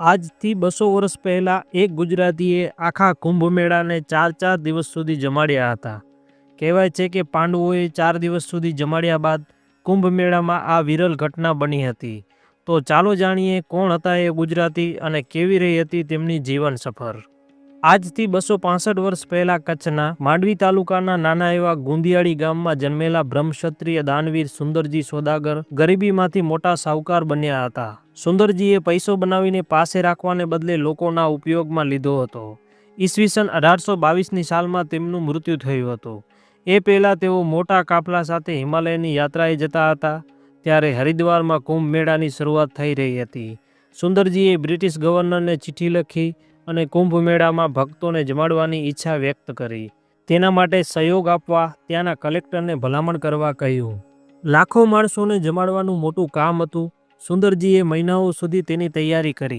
આજથી બસો વર્ષ પહેલાં એક ગુજરાતીએ આખા કુંભ મેળાને ચાર ચાર દિવસ સુધી જમાડ્યા હતા. કહેવાય છે કે પાંડવોએ ચાર દિવસ સુધી જમાડ્યા બાદ કુંભ મેળામાં આ વિરલ ઘટના બની હતી. તો ચાલો જાણીએ કોણ હતા એ ગુજરાતી અને કેવી રહી હતી તેમની જીવન સફર. આજથી બસો પાસઠ વર્ષ પહેલાં કચ્છના માંડવી તાલુકાના નાના એવા ગુંદિયાળી ગામમાં જન્મેલા બ્રહ્મક્ષત્રિય દાનવીર સુંદરજી સોદાગર ગરીબીમાંથી મોટા સાવકાર બન્યા હતા. સુંદરજીએ પૈસો બનાવીને પાસે રાખવાને બદલે લોકોના ઉપયોગમાં લીધો હતો. ઈસવીસન અઢારસો બાવીસની સાલમાં તેમનું મૃત્યુ થયું હતું. એ પહેલાં તેઓ મોટા કાફલા સાથે હિમાલયની યાત્રાએ જતા હતા, ત્યારે હરિદ્વારમાં કુંભ મેળાની શરૂઆત થઈ રહી હતી. સુંદરજીએ બ્રિટિશ ગવર્નરને ચિઠ્ઠી લખી અને કુંભ મેળામાં ભક્તોને જમાડવાની ઈચ્છા વ્યક્ત કરી. તેના માટે સહયોગ આપવા ત્યાંના કલેક્ટરને ભલામણ કરવા કહ્યું. લાખો માણસોને જમાડવાનું મોટું કામ હતું સુંદરજીએ મહિનાઓ સુધી તેની તૈયારી કરી.